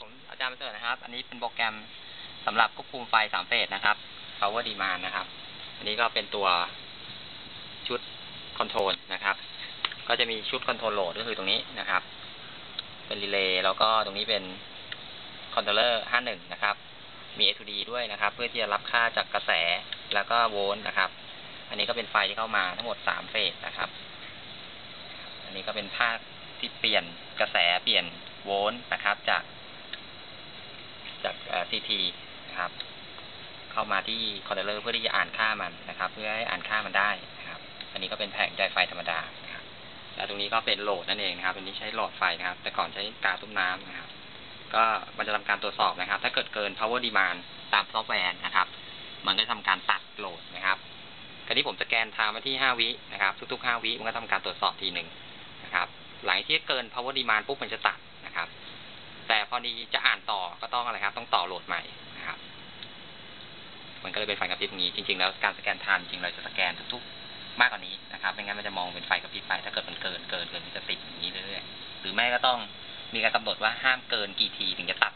ผมอาจารย์ประเสริฐนะครับ อันนี้เป็นโปรแกรมสำหรับควบคุมไฟสามเฟสนะครับ power demand นะครับ อันนี้ก็เป็นตัวชุดคอนโทรลนะครับ ก็จะมีชุดคอนโทรลโหลดก็คือตรงนี้นะครับ เป็นรีเลย์แล้วก็ตรงนี้เป็นคอนโทรลเลอร์51 นะครับ มี A to D ด้วยนะครับ เพื่อที่จะรับค่าจากกระแสแล้วก็โวลต์นะครับ อันนี้ก็เป็นไฟที่เข้ามาทั้งหมดสามเฟสนะครับ อันนี้ก็เป็นภาคที่เปลี่ยนกระแสเปลี่ยนโวลต์นะครับ จาก จากซีทีนะครับ เข้ามาที่คอนโทรลเลอร์เพื่อที่จะอ่านค่ามันนะครับ เพื่อให้อ่านค่ามันได้นะครับ อันนี้ก็เป็นแผงจ่ายไฟธรรมดานะครับ แล้วตรงนี้ก็เป็นโหลดนั่นเองนะครับอันนี้ใช้โหลดไฟนะครับ แต่ก่อนใช้กาตุ้มน้ำนะครับ ก็มันจะทำการตรวจสอบนะครับ ถ้าเกิดเกิน power demand ตามซอฟต์แวร์นะครับ มันก็จะทำการตัดโหลดนะครับคราวนี้ผมสแกนทม์มาที่ 5 วินะครับ ทุกๆ 5 วิมันก็ทำการตรวจสอบทีหนึ่งนะครับ หลังที่เกิน power demand ปุ๊บมันจะตัด พอดีจะอ่านต่อก็ต้องอะไรครับ ต้องต่อโหลดใหม่นะครับ มันก็เลยเป็นไฟกระพริบอย่างนี้ จริง ๆ แล้วการสแกนทม์จริงเราจะสแกนทุกๆ มากกว่านี้นะครับไม่งั้นมันจะมองเป็นไฟกระพริบไปถ้าเกิดมันเกินเกินเกินมันจะติดอย่างนี้เรื่อยๆหรือไม่ก็ต้องมีการกำหนดว่าห้ามเกินกี่ทีถึงจะตัด